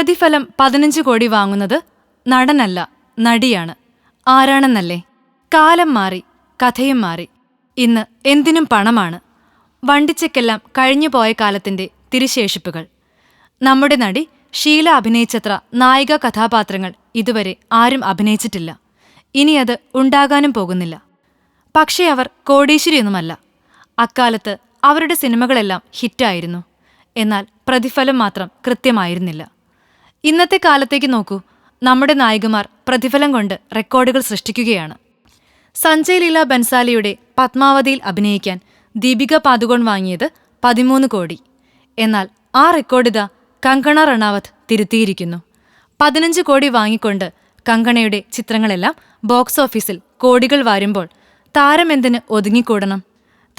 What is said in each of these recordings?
പ്രതിഫലം പതിനഞ്ച് കോടി വാങ്ങുന്നത് നടനല്ല നടിയാണ്. ആരാണെന്നല്ലേ? കാലം മാറി കഥയും മാറി. ഇന്ന് എന്തിനും പണമാണ്. വണ്ടിച്ചെക്കെല്ലാം കഴിഞ്ഞുപോയ കാലത്തിന്റെ തിരിശേഷിപ്പുകൾ. നമ്മുടെ നടി ഷീല അഭിനയിച്ചത്ര നായിക കഥാപാത്രങ്ങൾ ഇതുവരെ ആരും അഭിനയിച്ചിട്ടില്ല. ഇനി അത് ഉണ്ടാകാനും പോകുന്നില്ല. പക്ഷേ അവർ കോടീശ്വരിയൊന്നുമല്ല. അക്കാലത്ത് അവരുടെ സിനിമകളെല്ലാം ഹിറ്റായിരുന്നു. എന്നാൽ പ്രതിഫലം മാത്രം കൃത്യമായിരുന്നില്ല. ഇന്നത്തെ കാലത്തേക്ക് നോക്കൂ. നമ്മുടെ നായികമാർ പ്രതിഫലം കൊണ്ട് റെക്കോർഡുകൾ സൃഷ്ടിക്കുകയാണ്. സഞ്ജയ് ലീല ബൻസാലിയുടെ പത്മാവതിയിൽ അഭിനയിക്കാൻ ദീപിക പാദുകോൺ വാങ്ങിയത് പതിമൂന്ന് കോടി. എന്നാൽ ആ റെക്കോർഡിത കങ്കണ റണാവത്ത് തിരുത്തിയിരിക്കുന്നു. പതിനഞ്ച് കോടി വാങ്ങിക്കൊണ്ട് കങ്കണയുടെ ചിത്രങ്ങളെല്ലാം ബോക്സ് ഓഫീസിൽ കോടികൾ വാരുമ്പോൾ താരമെന്തിന് ഒതുങ്ങിക്കൂടണം?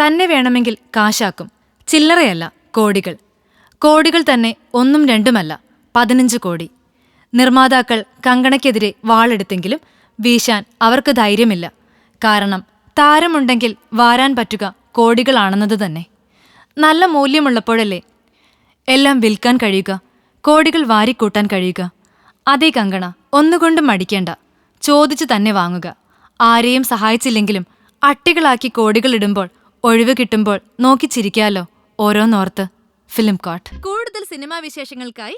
തന്നെ വേണമെങ്കിൽ കാശാക്കും. ചില്ലറയല്ല കോടികൾ. കോടികൾ തന്നെ ഒന്നും രണ്ടുമല്ല. പതിനഞ്ച് കോടി. നിർമ്മാതാക്കൾ കങ്കണയ്ക്കെതിരെ വാളെടുത്തെങ്കിലും വീശാൻ അവർക്ക് ധൈര്യമില്ല. കാരണം താരമുണ്ടെങ്കിൽ വാരാൻ പറ്റുക കോടികളാണെന്നത് തന്നെ. നല്ല മൂല്യമുള്ളപ്പോഴല്ലേ എല്ലാം വിൽക്കാൻ കഴിയുക കോടികൾ വാരിക്കൂട്ടാൻ കഴിയുക. അതേ കങ്കണ ഒന്നുകൊണ്ടും മടിക്കേണ്ട. ചോദിച്ചു തന്നെ വാങ്ങുക. ആരെയും സഹായിച്ചില്ലെങ്കിലും അട്ടികളാക്കി കോടികൾ ഇടുമ്പോൾ ഒഴിവ് കിട്ടുമ്പോൾ നോക്കി ചിരിക്കാലോ ഓരോന്നോർത്ത്. ഫിലിം കോട്ട് കൂടുതൽ സിനിമാ വിശേഷങ്ങൾക്കായി